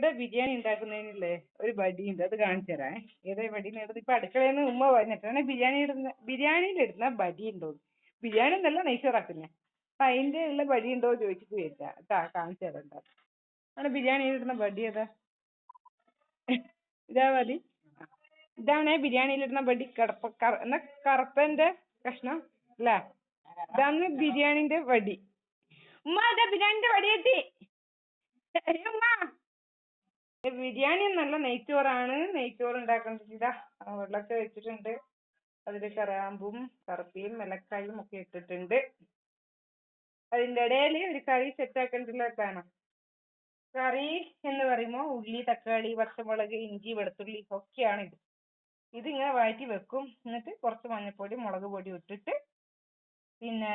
ഇവിടെ ബിരിയാണി ഉണ്ടാക്കുന്നതിനില്ലേ ഒരു ഉണ്ട് അത് കാണിച്ചു തരാം. ഏതാ വടി എടുത്ത് ഇപ്പൊ ഉമ്മ പറഞ്ഞിട്ടാണ് ബിരിയാണി ഇടുന്ന ബിരിയാണിയിൽ ഇടുന്ന വടി ഉണ്ടോ ബിരിയാണി എന്നല്ല നെയ്ച്ചോറാക്കുന്നേ. അപ്പൊ അതിന്റെ ഉള്ള വടി ഉണ്ടോ ചോദിച്ചിട്ട് വരിക. കേട്ടാ കാണിച്ചു തരാം അവിടെ ബിരിയാണി ഇടുന്ന വടി ഏതാ? ഇതാ വടി. ഇതാണ് ബിരിയാണിയിൽ ഇടുന്ന വടി. കടപ്പ കറ കഷ്ണം അല്ലേ? ഇതാണ് ബിരിയാണിന്റെ വടി. ഉമ്മ ഇതാ ബിരിയാണിന്റെ വടി കിട്ടി. ബിരിയാണി എന്നല്ല നെയ്ച്ചോറാണ്. നെയ്ച്ചോറ് ഉണ്ടാക്കുന്നത് ഇതാ വെള്ളമൊക്കെ വെച്ചിട്ടുണ്ട്. അതിൽ കറാമ്പും കറുപ്പിയും ഏലക്കായും ഒക്കെ ഇട്ടിട്ടുണ്ട്. അതിന്റെ ഇടയിൽ ഒരു കറി സെറ്റ് കാണാം കറി എന്ന് പറയുമ്പോൾ ഉള്ളി തക്കാളി പച്ചമുളക് ഇഞ്ചി വെളുത്തുള്ളി ഒക്കെയാണ് ഇത്. ഇതിങ്ങനെ വഴറ്റി വെക്കും. എന്നിട്ട് കുറച്ച് മഞ്ഞൾപ്പൊടി മുളക് പൊടി ഇട്ടിട്ട് പിന്നെ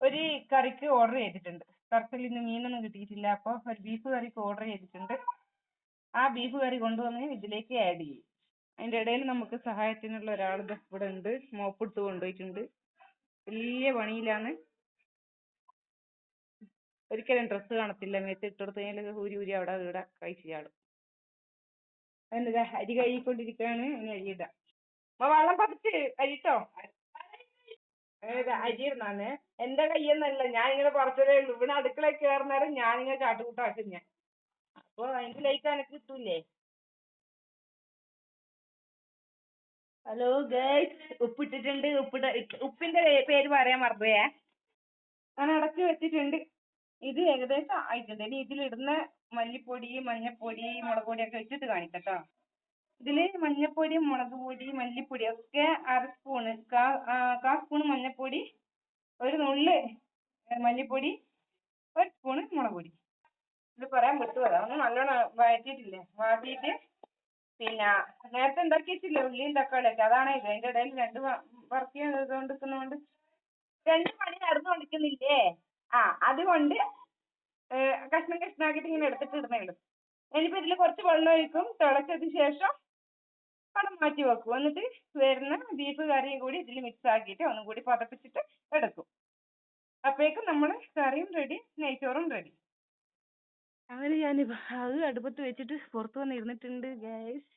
ഒരു കറിക്ക് ഓർഡർ ചെയ്തിട്ടുണ്ട്. കറിയിൽ ഇന്ന് മീനൊന്നും കിട്ടിയിട്ടില്ല. അപ്പോൾ ഒരു ബീഫ് കറിക്ക് ഓർഡർ ചെയ്തിട്ടുണ്ട്. ആ ബീഫ് കറി കൊണ്ടുവന്ന് ഇതിലേക്ക് ആഡ് ചെയ്യും. അതിന്റെ ഇടയിൽ നമുക്ക് സഹായത്തിനുള്ള ഒരാൾ ഇവിടെ ഉണ്ട്. മോപ്പിട്ട് കൊണ്ടുപോയിട്ടുണ്ട്. വലിയ പണിയിലാണ്. ഒരിക്കലും ഡ്രസ്സ് കാണത്തില്ല. മേത്ത് ഇട്ട് കൊടുത്തു കഴിഞ്ഞാൽ ഊരി ഊരി അവിടെ ഇവിടെ കഴിച്ച് ചാടും. അതിന്റെ അരി കഴുകിക്കൊണ്ടിരിക്കുകയാണ്. ഇനി അരിയിടാം അപ്പോൾ വെള്ളം പതിച്ച് അരിട്ടോ ഇടുന്നാന്ന് എന്റെ കയ്യെന്നല്ല ഞാൻ ഇങ്ങനെ പറിച്ചതേ ഉള്ളൂ. ഇവിടെ അടുക്കളയിൽ കയറുന്ന ഞാൻ ഇങ്ങനെ കാട്ടുകൂട്ടാക്കും ഞാൻ. അപ്പൊ അതിന്റെ ലൈക്ക് എനക്ക് കിട്ടൂലേ ഹലോ ഗേൾസ് ഉപ്പിട്ടിട്ടുണ്ട്. ഉപ്പിട ഉപ്പിന്റെ പേര് പറയാൻ മറന്നുപോയേ. ഞാൻ അടച്ചു വെച്ചിട്ടുണ്ട്. ഇത് ഏകദേശം ആയിട്ടുണ്ട്. ഇനി ഇതിലിടുന്ന മല്ലിപ്പൊടി മഞ്ഞപ്പൊടി മുളക് പൊടി ഒക്കെ വെച്ചിട്ട് കാണിക്കാം ട്ടോ. ഇതിൽ മഞ്ഞപ്പൊടി മുളക് പൊടി മല്ലിപ്പൊടി ഒക്കെ അര സ്പൂണ് കാ കാ സ്പൂൺ മഞ്ഞപ്പൊടി ഒരു നുള്ള് മല്ലിപ്പൊടി ഒരു സ്പൂണ് മുളക് പൊടി. ഇത് പറയാൻ വിട്ടുപോയതാ ഒന്ന് നല്ലോണം വഴറ്റിയിട്ടില്ലേ? വഴറ്റിയിട്ട് പിന്നെ നേരത്തെ ഉണ്ടാക്കി ഉള്ളിയും തക്കാളിയൊക്കെ. അതാണ് ഇത്. ഇടയിൽ രണ്ട് വർക്ക് രണ്ട് പണി നടന്നുകൊണ്ടിരിക്കുന്നില്ലേ ആ അതുകൊണ്ട് കഷ്ണം കഷ്ണമാക്കിയിട്ട് ഇങ്ങനെ എടുത്തിട്ട് ഇടുന്നേ ഉള്ളൂ. ഇനിയിപ്പോൾ ഇതിൽ കുറച്ച് വെള്ളം ഒഴിക്കും. തിളച്ചതിന് ശേഷം കടം മാറ്റി വെക്കും. എന്നിട്ട് വരുന്ന ബീഫ് കറിയും കൂടി ഇതിൽ മിക്സ് ആക്കിയിട്ട് ഒന്നും കൂടി പതപ്പിച്ചിട്ട് എടുക്കും. അപ്പോഴേക്കും നമ്മൾ കറിയും റെഡി നെയ്ച്ചോറും റെഡി അങ്ങനെ ഞാൻ അത് അടുപ്പത്ത് വെച്ചിട്ട് പുറത്ത് വന്ന് ഇരുന്നിട്ടുണ്ട് ഗൈസ്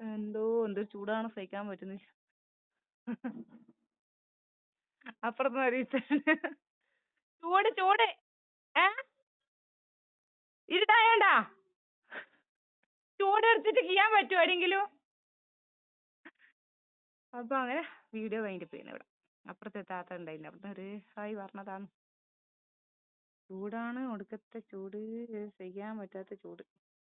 എന്തോ എന്തോ ചൂടാണ് സഹിക്കാൻ പറ്റുന്നില്ല അപ്പുറത്ത് അറിയിച്ച ചൂട് ചൂട്. ഏ? ഇരുട്ടായോണ്ടാ? ചൂട് എടുത്തിട്ട് ചെയ്യാൻ പറ്റുമോ ആരെങ്കിലും അപ്പൊ അങ്ങനെ വീഡിയോ വൈൻഡപ്പ് ചെയ്യുന്നു ഇവിടെ. അപ്പുറത്തെ താത്ത ഉണ്ടായില്ല അവിടുന്ന് ഒരു ഹായ് പറഞ്ഞതാണ് ചൂടാണ്. ഒടുക്കത്തെ ചൂട്. സഹിക്കാൻ പറ്റാത്ത ചൂട്.